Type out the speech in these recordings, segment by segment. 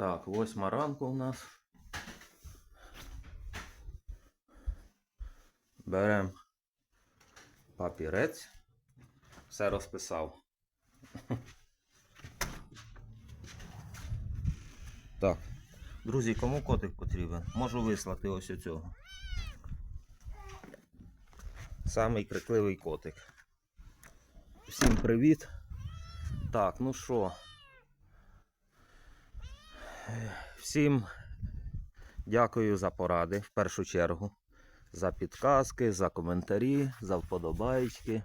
Так, восьма ранку у нас. Беремо папірець. Все розписав. Так. Друзі, кому котик потрібен? Можу вислати ось оцього. Самий крикливий котик. Всім привіт. Так, ну що. Всім дякую за поради в першу чергу. За підказки, за коментарі, за вподобайки.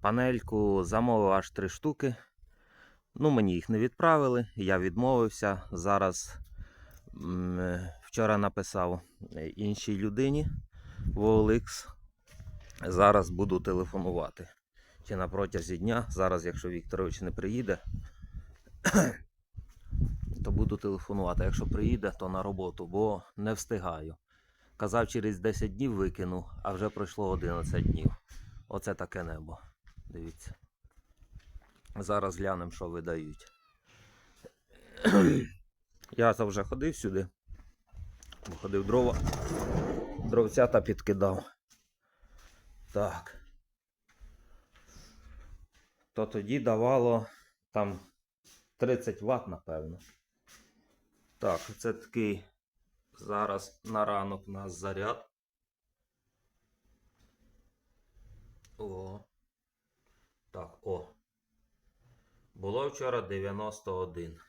Панельку замовив аж три штуки. Ну, мені їх не відправили, я відмовився. Зараз вчора написав іншій людині в OLX. Зараз буду телефонувати. Чи на протязі дня. Зараз, якщо Вікторович не приїде, то буду телефонувати. Якщо приїде, то на роботу, бо не встигаю. Казав, через 10 днів викину, а вже пройшло 11 днів. Оце таке небо. Дивіться. Зараз глянемо, що видають. Я вже ходив сюди. Ходив дрова. Дровцята підкидав. Так. То тоді давало там 30 Вт, напевно. Так, це такий зараз на ранок у нас заряд. О. Так, о. Було вчора 91.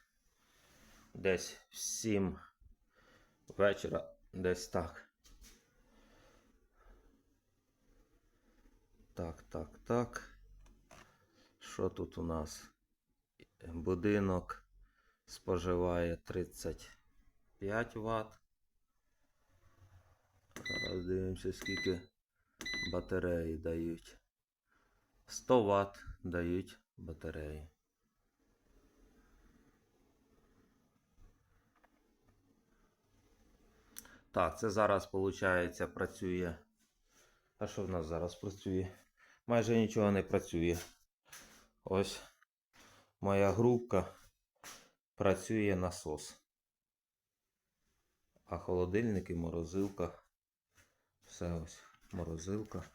Десь в 7 вечора, десь так. Так, так, так. Що тут у нас? Будинок споживає 35 Вт. Зараз дивимося, скільки батареї дають. 100 Вт дають батареї. Так, це зараз, виходить, працює. А що в нас зараз працює? Майже нічого не працює. Ось моя грубка працює насос. А холодильник і морозилка. Все ось морозилка.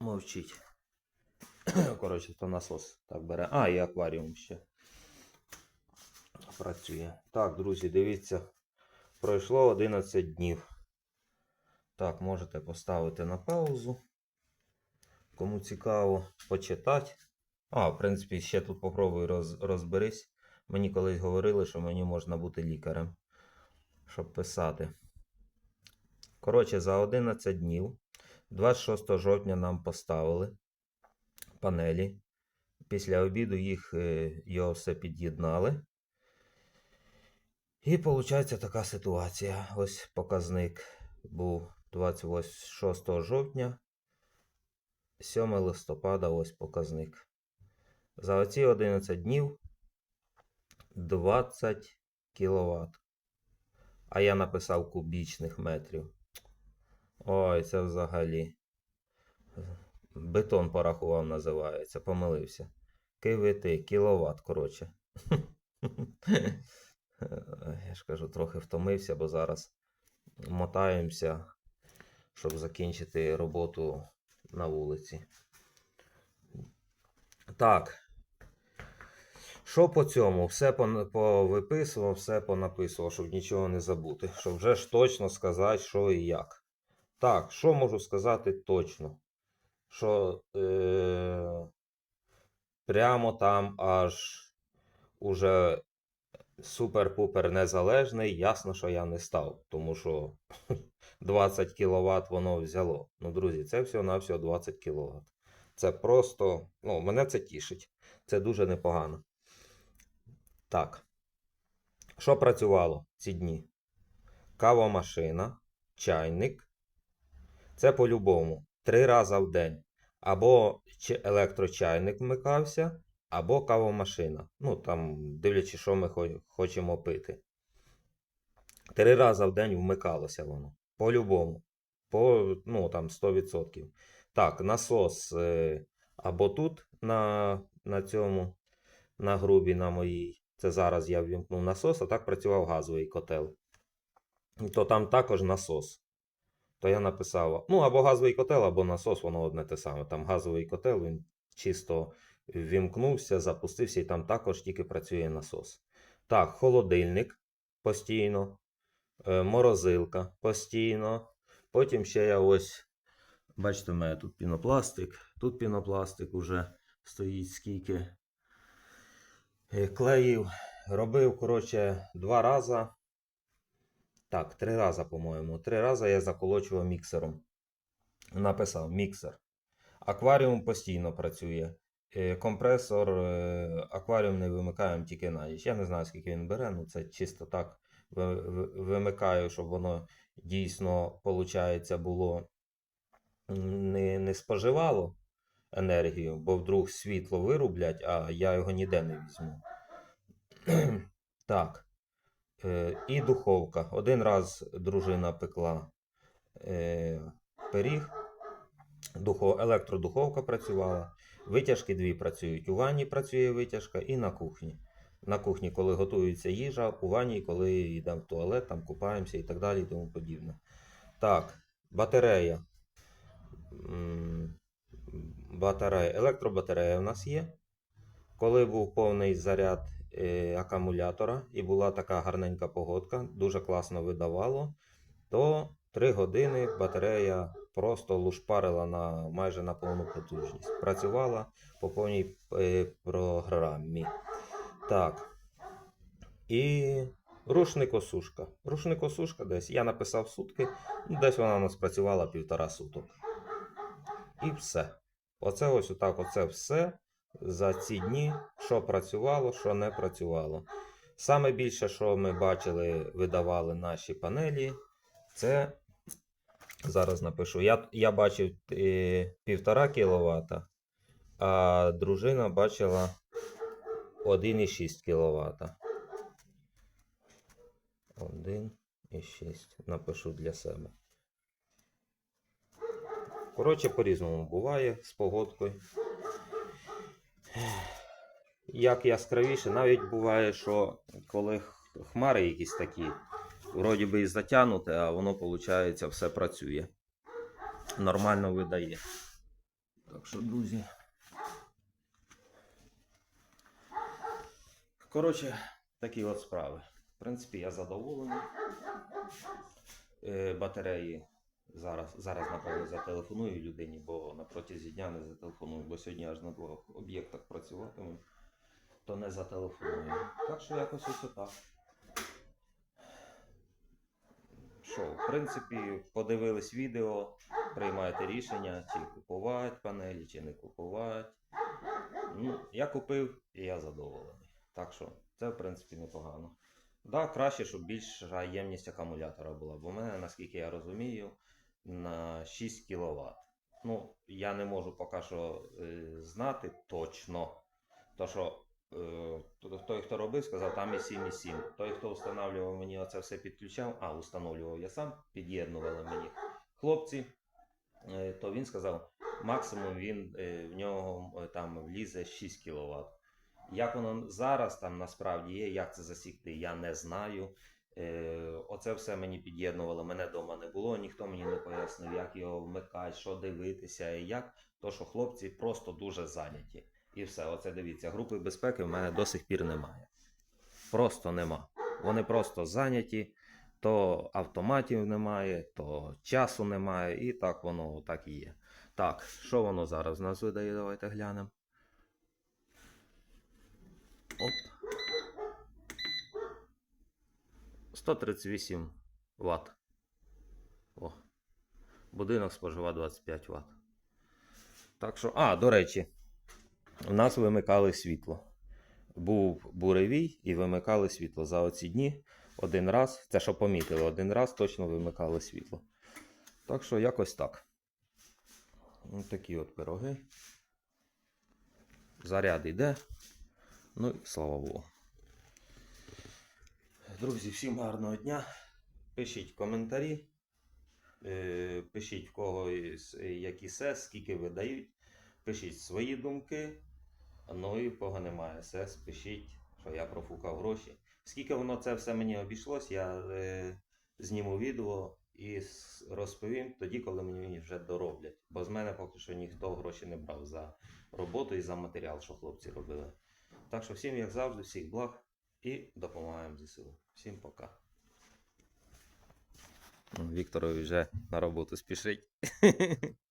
Мовчить. Коротше, то насос так бере. А, і акваріум ще працює. Так, друзі, дивіться. Пройшло 11 днів. Так, можете поставити на паузу. Кому цікаво почитати. А, в принципі, ще тут попробуй роз, розберись. Мені колись говорили, що мені можна бути лікарем, щоб писати. Коротше, за 11 днів, 26 жовтня нам поставили панелі. Після обіду їх е, його все під'єднали. І виходить така ситуація. Ось показник був 26 жовтня. 7 листопада ось показник. За оці 11 днів 20 кВт. А я написав кубічних метрів. Ой, це взагалі. Бетон порахував, називається. Помилився. КВТ, кіловат, коротше. Я ж кажу, трохи втомився, бо зараз мотаємося, щоб закінчити роботу на вулиці. Так. Що по цьому? Все повиписував, все понаписував, щоб нічого не забути. Щоб вже ж точно сказати, що і як. Так, що можу сказати точно? Що е- прямо там аж уже супер-пупер незалежний, ясно, що я не став, тому що 20 кВт воно взяло. Ну, друзі, це всього-навсього 20 кВт. Це просто, ну, мене це тішить. Це дуже непогано. Так. Що працювало ці дні? Кавомашина, чайник. Це по-любому. Три рази в день. Або електрочайник вмикався, або кавомашина. Ну, там, дивлячись, що ми хочемо пити. Три рази в день вмикалося воно. По-любому. По, ну, там, 100%. Так, насос е, або тут на, на цьому на грубій, на моїй. Це зараз я ввімкнув насос, а так працював газовий котел. То там також насос. То я написав: ну, або газовий котел, або насос, воно одне те саме. Там газовий котел, він чисто ввімкнувся, запустився, і там також тільки працює насос. Так, холодильник постійно, е, морозилка постійно. Потім ще я ось, бачите, в мене тут пінопластик, тут пінопластик уже стоїть скільки клеїв. Робив, коротше, два рази. Так, три рази, по-моєму. Три рази я заколочував міксером. Написав міксер. Акваріум постійно працює. Е, Компресор, е, акваріум не вимикаємо тільки на ніч. Я не знаю, скільки він бере, ну це чисто так ви- ви- вимикаю, щоб воно дійсно, виходить, було не, не споживало енергію, бо вдруг світло вирублять, а я його ніде не візьму. Так. Е, і духовка. Один раз дружина пекла е, пиріг, духов, електродуховка працювала, витяжки дві працюють. У ванні працює витяжка і на кухні. На кухні, коли готується їжа, у ванні, коли йдемо в туалет, там купаємося і так далі, і тому подібне. Так, батарея. Батарея. Електробатарея у нас є. Коли був повний заряд е, акумулятора і була така гарненька погодка, дуже класно видавало, то 3 години батарея просто лушпарила на майже на повну потужність. Працювала по повній е, програмі. Так. І рушникосушка. Рушникосушка десь. Я написав сутки, десь вона у нас працювала півтора суток. І все. Оце ось отак, оце все за ці дні, що працювало, що не працювало. Саме більше, що ми бачили, видавали наші панелі, це зараз напишу. Я, я бачив е, 1,5 кВт, а дружина бачила 1,6 кВт. 1,6. Напишу для себе. Коротше, по-різному буває з погодкою. Як яскравіше, навіть буває, що коли хмари якісь такі, вроді би і затягнуте, а воно, виходить, все працює. Нормально видає. Так що, друзі. Коротше, такі от справи. В принципі, я задоволений. Е, батареї зараз, зараз, напевно, зателефоную людині, бо на протязі дня не зателефоную, бо сьогодні аж на двох об'єктах працюватиму, то не зателефоную. Так що якось ось отак. Що, в принципі, подивились відео, приймаєте рішення, чи купувати панелі, чи не купувати. Ну, я купив і я задоволений. Так що це, в принципі, непогано. Да, краще, щоб більша ємність акумулятора була, бо в мене, наскільки я розумію, на 6 кВт. Ну, я не можу поки що е, знати точно. То, що е, той, хто робив, сказав, там і 7,7. Той, хто встановлював мені оце все підключав, а встановлював я сам, під'єднували мені хлопці, е, то він сказав, максимум він е, в нього е, там влізе 6 кВт. Як воно зараз там насправді є, як це засікти, я не знаю. Е, оце все мені під'єднувало, мене вдома не було, ніхто мені не пояснив, як його вмикати, що дивитися і як. То, що хлопці просто дуже зайняті. І все, оце дивіться, групи безпеки в мене до сих пір немає. Просто нема. Вони просто зайняті, то автоматів немає, то часу немає, і так воно так і є. Так, що воно зараз в нас видає? Давайте глянемо. Оп. 138 Вт. О. Будинок споживає 25 Вт. Так що, а, до речі, у нас вимикали світло. Був буревій і вимикали світло. За оці дні один раз, це що помітили, один раз точно вимикали світло. Так що якось так. Ось такі от пироги. Заряд йде. Ну і слава Богу. Друзі, всім гарного дня. Пишіть коментарі. Е, Пишіть в кого які сес, скільки видають. Пишіть свої думки. Ну і в кого немає СС, пишіть, що я профукав гроші. Скільки воно це все мені обійшлось, я е, зніму відео і розповім тоді, коли мені вже дороблять. Бо з мене поки що ніхто гроші не брав за роботу і за матеріал, що хлопці робили. Так що всім, як завжди, всіх благ і допомагаємо ЗСУ. Всім пока. Вікторові вже на роботу спішить.